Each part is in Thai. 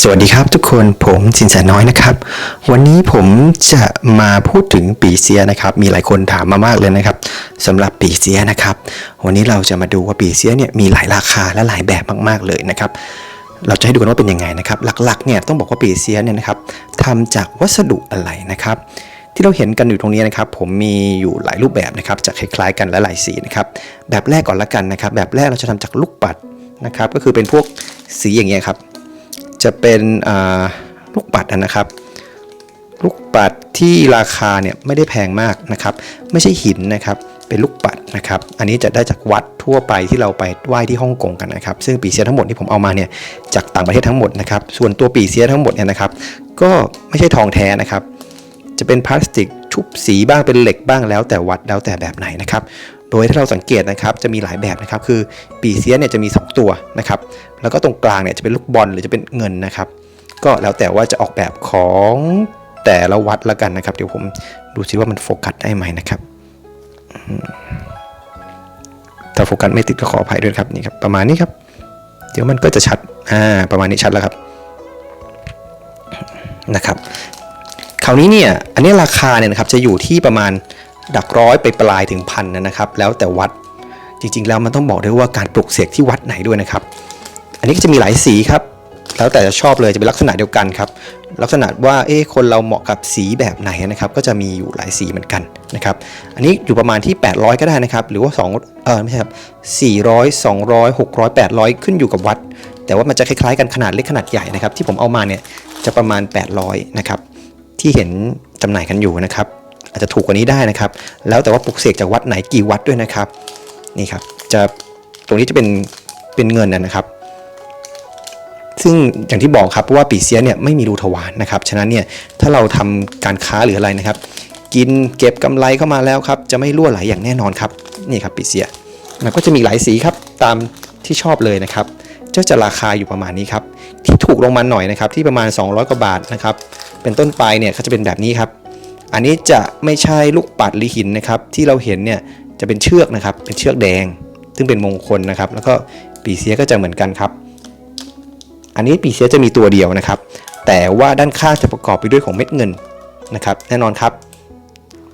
สวัสดีครับทุกคนผมสินแสน้อยนะครับ วันนี้ผมจะมาพูดถึงปีเสียนะครับ มีหลายคนถามมามากเลยนะครับสำหรับปีเสียนะครับ วันนี้เราจะมาดูว่าปีเสียเนี่ยมีหลายราคาและหลายแบบมาก ๆเลยนะครับ เราจะให้ดูกันว่าเป็นยังไงนะครับ หลักๆเนี่ยต้องบอกว่าปีเสียเนี่ยนะครับทำจากวัสดุอะไรนะครับ ที่เราเห็นกันอยู่ตรงนี้นะครับ ผมมีอยู่หลายรูปแบบนะครับจะคล้ายๆ กันและหลายสีนะครับแบบแรกก่อนละกันนะครับ แบบแรกเราจะทำจากลูกปัดนะครับ ก็คือเป็นพวกสีอย่างเงี้ยครับ จะเป็นลูกปัดนะครับ ลูกปัดที่ราคาเนี่ยไม่ได้แพงมากนะครับ ไม่ใช่หินนะครับเป็นลูกปัดนะครับ อันนี้จะได้จากวัดทั่วไปที่เราไปไหว้ที่ฮ่องกงกันนะครับ ซึ่งปีเซียทั้งหมดที่ผมเอามาเนี่ยจากต่างประเทศทั้งหมดนะครับ ส่วนตัวปีเซียทั้งหมดเนี่ยนะครับ ก็ไม่ใช่ทองแท้นะครับ จะเป็นพลาสติกชุบสีบ้างเป็นเหล็กบ้างแล้วแต่วัดแล้วแต่แบบไหนนะครับ โดยถ้าเราสังเกตนะครับจะมีหลายแบบนะครับ คือปีเซียเนี่ยจะมี 2 ตัวนะครับ แล้วก็ตรงกลางเนี่ยจะเป็นลูกบอลหรือจะเป็นเงินนะครับ ก็แล้วแต่ว่าจะออกแบบของแต่ละวัดละกันนะครับ เดี๋ยวผมดูซิว่ามันโฟกัสได้ไหมนะครับถ้าโฟกัสไม่ติดก็ขออภัยด้วยครับนี่ครับประมาณนี้ครับ เดี๋ยวมันก็จะชัดอ่าประมาณนี้ชัดแล้วครับนะครับคราวนี้เนี่ยอันนี้ราคาเนี่ยนะครับจะอยู่ที่ประมาณ ดักร้อยไปปลายถึงพันนะครับ แล้วแต่วัดจริงๆ แล้วมันต้องบอกด้วยว่าการปลุกเสกที่วัดไหนด้วยนะครับ อันนี้ก็จะมีหลายสีครับ แล้วแต่จะชอบเลยจะเป็นลักษณะเดียวกันครับ ลักษณะว่าเอ๊คนเราเหมาะกับสีแบบไหนนะครับ ก็จะมีอยู่หลายสีเหมือนกันนะครับ อันนี้อยู่ประมาณที่ 800 ก็ได้นะครับ หรือว่า2เออไม่ใช่ครับ400 200 600 800 ขึ้นอยู่กับวัด แต่ว่ามันจะคล้ายๆกันขนาดเล็กขนาดใหญ่นะครับ ที่ผมเอามาเนี่ยจะประมาณ 800 นะครับ ที่เห็นจำหน่ายกันอยู่นะครับ อาจจะถูกกว่านี้ได้นะครับ แล้วแต่ว่าปลุกเสกจากวัดไหนกี่วัดด้วยนะครับนี่ครับจะตรงนี้จะเป็นเป็นเงินนะครับ ซึ่งอย่างที่บอกครับเพราะว่าปีเสียเนี่ยไม่มีรูทวารนะครับฉะนั้นเนี่ยถ้าเราทำการค้าหรืออะไรนะครับ กินเก็บกำไรเข้ามาแล้วครับจะไม่รั่วไหลอย่างแน่นอนครับนี่ครับปีเสียมันก็จะมีหลายสีครับตามที่ชอบเลยนะครับก็จะราคาอยู่ประมาณนี้ครับที่ถูกลงมาหน่อยนะครับที่ประมาณ 200 กว่าบาทนะครับเป็นต้นไปเนี่ยเขาจะเป็นแบบนี้ครับ อันนี้จะไม่ใช่ลูกปัดหรือหินนะครับ ที่เราเห็นเนี่ยจะเป็นเชือกนะครับ เป็นเชือกแดง ซึ่งเป็นมงคลนะครับ แล้วก็ปีเสียก็จะเหมือนกันครับ อันนี้ปีเสียจะมีตัวเดียวนะครับ แต่ว่าด้านข้างจะประกอบไปด้วยของเม็ดเงินนะครับ แน่นอนครับ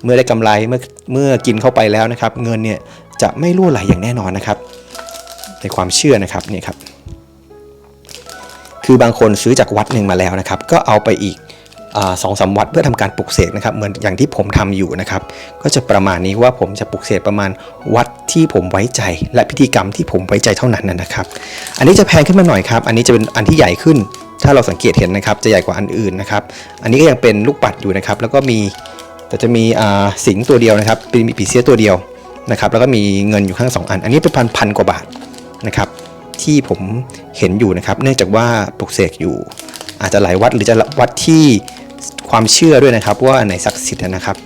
เมื่อได้กำไรเมื่อเมื่อกินเข้าไปแล้วนะครับ เงินเนี่ยจะไม่รั่วไหลอย่างแน่นอนนะครับ ในความเชื่อนะครับนี่ครับ คือบางคนซื้อจากวัดหนึ่งมาแล้วนะครับ ก็เอาไปอีก สองสามวัดเพื่อทำการปลุกเสกนะครับเหมือนอย่างที่ผมทำอยู่นะครับก็จะประมาณนี้ว่าผมจะปลุกเสกประมาณวัดที่ผมไว้ใจ และพิธีกรรมที่ผมไว้ใจเท่านั้นนะครับ อันนี้จะแพงขึ้นมาหน่อยครับ อันนี้จะเป็นอันที่ใหญ่ขึ้น ถ้าเราสังเกตเห็นนะครับจะใหญ่กว่าอันอื่นนะครับอันนี้ก็ยังเป็นลูกปัดอยู่นะครับ แล้วก็มีแต่จะมีสิงตัวเดียวนะครับเป็นปีเสียตัวเดียวนะครับแล้วก็มีเงินอยู่ข้างสองอัน อันนี้เป็นพันพันกว่าบาทนะครับที่ผมเห็นอยู่นะครับ เนื่องจากว่าปลุกเสกอยู่ อาจจะหลายวัดหรือจะวัดที่ ความเชื่อด้วยนะครับ ว่าอันไหนศักดิ์สิทธิ์นะครับ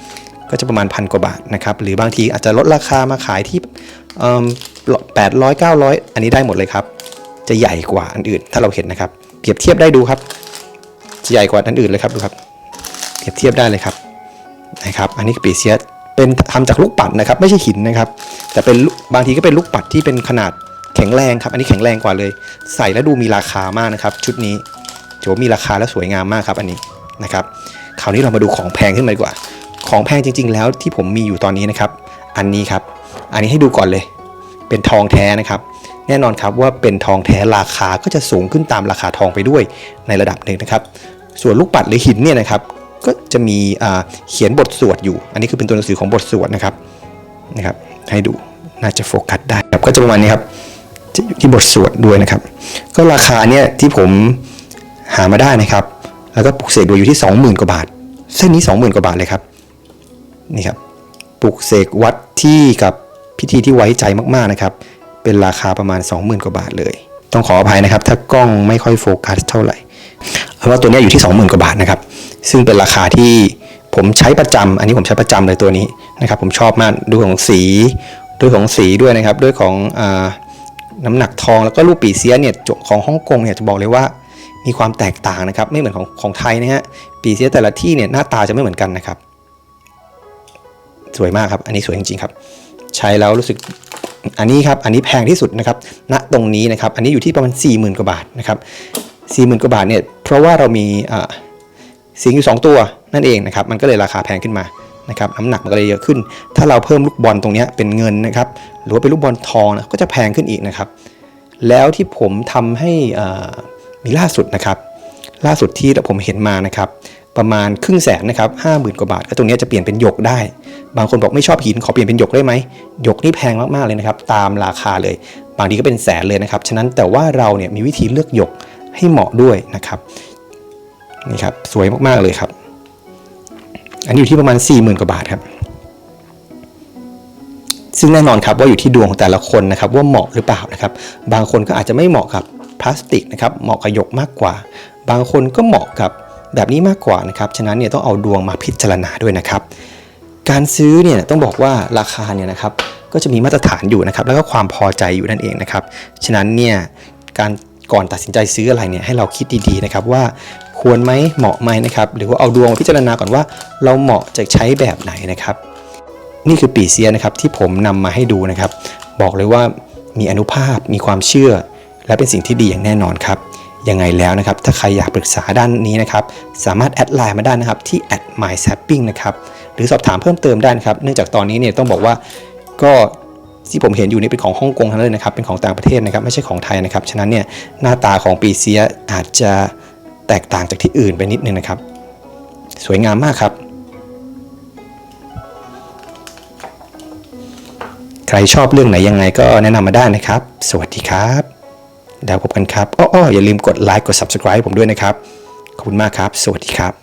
ก็จะประมาณพันกว่าบาทนะครับ หรือบางทีอาจจะลดราคามาขายที่แปดร้อยเก้าร้อยอันนี้ได้หมดเลยครับ จะใหญ่กว่าอันอื่น ถ้าเราเห็นนะครับ เปรียบเทียบได้ดูครับจะใหญ่กว่าอันอื่นเลยครับดูครับ เปรียบเทียบได้เลยครับนะครับ อันนี้ปีเซียสเป็นทำจากลูกปัดนะครับ ไม่ใช่หินนะครับ แต่เป็นบางทีก็เป็นลูกปัดที่เป็นขนาดแข็งแรงครับ อันนี้แข็งแรงกว่าเลย ใส่แล้วดูมีราคามากนะครับ ชุดนี้ถือว่ามีราคาและสวยงามมากครับ อันนี้ นะครับคราวนี้เรามาดูของแพงขึ้นมาดีกว่า ของแพงจริง ๆ แล้วที่ผมมีอยู่ตอนนี้นะครับ อันนี้ครับ อันนี้ให้ดูก่อนเลย เป็นทองแท้นะครับ แน่นอนครับว่าเป็นทองแท้ราคาก็จะสูงขึ้นตามราคาทองไปด้วยในระดับหนึ่งนะครับ ส่วนลูกปัดหรือหินเนี่ยนะครับ ก็จะมีเขียนบทสวดอยู่ อันนี้คือเป็นตัวหนังสือของบทสวดนะครับนะครับ ให้ดูน่าจะโฟกัสได้ครับก็จะประมาณนี้ครับที่บทสวดด้วยนะครับ ก็ราคาเนี่ยที่ผมหามาได้นะครับ แล้วก็ปลุกเสกโดยอยู่ที่ 20,000 กว่าบาท เส้นนี้ 20,000 กว่าบาทเลยครับนี่ครับปลุกเสกวัดที่กับพิธีที่ไว้ใจมากๆนะครับ เป็นราคาประมาณ 20,000 กว่าบาทเลย ต้องขออภัยนะครับ ถ้ากล้องไม่ค่อยโฟกัสเท่าไหร่เพราะว่าตัวนี้อยู่ที่ 20,000 กว่าบาทนะครับ ซึ่งเป็นราคาที่ผมใช้ประจำอันนี้ผมใช้ประจำเลยตัวนี้นะครับ ผมชอบมากดูของสีด้วยของสีด้วยนะครับ ด้วยของอน้ำหนักทองแล้วก็รูปปีเสียเนี่ยของฮ่องกงเนี่ยจะบอกเลยว่า มีความแตกต่างนะครับ ไม่เหมือนของของไทยนะฮะปีเสียแต่ละที่เนี่ยหน้าตาจะไม่เหมือนกันนะครับ สวยมากครับ อันนี้สวยจริงๆครับ ใช้แล้วรู้สึกอันนี้ครับ อันนี้แพงที่สุดนะครับ ณ ตรงนี้นะครับ อันนี้อยู่ที่ประมาณ 4 0,000 กว่าบาทนะครับสี่หมื่นกว่าบาทเนี่ย เพราะว่าเรามีสิงอยู่ 2 ตัวนั่นเองนะครับ มันก็เลยราคาแพงขึ้นมานะครับ น้ำหนักมันก็เลยเยอะขึ้น ถ้าเราเพิ่มลูกบอลตรงนี้เป็นเงินนะครับ หรือว่าเป็นลูกบอลทองนะก็จะแพงขึ้นอีกนะครับ แล้วที่ผมทำให้อ่า มีล่าสุดนะครับ ล่าสุดที่ผมเห็นมานะครับ ประมาณครึ่งแสนนะครับห้าหมื่นกว่าบาทก็ตรงนี้จะเปลี่ยนเป็นหยกได้ บางคนบอกไม่ชอบหินขอเปลี่ยนเป็นหยกได้ไหมหยกนี่แพงมากๆเลยนะครับ ตามราคาเลย บางทีก็เป็นแสนเลยนะครับ ฉะนั้นแต่ว่าเราเนี่ยมีวิธีเลือกหยกให้เหมาะด้วยนะครับนี่ครับสวยมากๆเลยครับ อันนี้อยู่ที่ประมาณ 4 0,000กว่าบาทครับ ซึ่งแน่นอนครับว่าอยู่ที่ดวงของแต่ละคนนะครับ ว่าเหมาะหรือเปล่านะครับ บางคนก็อาจจะไม่เหมาะกับ พลาสติกนะครับเหมาะกับหยกมากกว่า บางคนก็เหมาะกับแบบนี้มากกว่านะครับฉะนั้นเนี่ยต้องเอาดวงมาพิจารณาด้วยนะครับ การซื้อเนี่ยต้องบอกว่าราคาเนี่ยนะครับก็จะมีมาตรฐานอยู่นะครับ แล้วก็ความพอใจอยู่นั่นเองนะครับฉะนั้นเนี่ยการก่อนตัดสินใจซื้ออะไรเนี่ยให้เราคิดดีๆนะครับว่าควรไหมเหมาะไหมนะครับหรือว่าเอาดวงมาพิจารณาก่อนว่า เราเหมาะจะใช้แบบไหนนะครับ นี่คือปีเซียนะครับที่ผมนำมาให้ดูนะครับ บอกเลยว่ามีอนุภาพมีความเชื่อ และเป็นสิ่งที่ดีอย่างแน่นอนครับยังไงแล้วนะครับ ถ้าใครอยากปรึกษาด้านนี้นะครับ สามารถแอดไลน์มาได้นะครับที่ @mysapping นะครับ หรือสอบถามเพิ่มเติมได้นะครับ เนื่องจากตอนนี้เนี่ยต้องบอกว่าก็ที่ผมเห็นอยู่นี่เป็นของฮ่องกงทั้งนั้นเลยนะครับ เป็นของต่างประเทศนะครับ ไม่ใช่ของไทยนะครับ ฉะนั้นเนี่ยหน้าตาของปีเซียอาจจะแตกต่างจากที่อื่นไปนิดนึงนะครับ สวยงามมากครับ ใครชอบเรื่องไหนยังไงก็แนะนำมาได้นะครับ สวัสดีครับ แล้วพบกันครับอ้ออย่าลืมกดไลค์กด subscribe ผมด้วยนะครับ ขอบคุณมากครับ สวัสดีครับ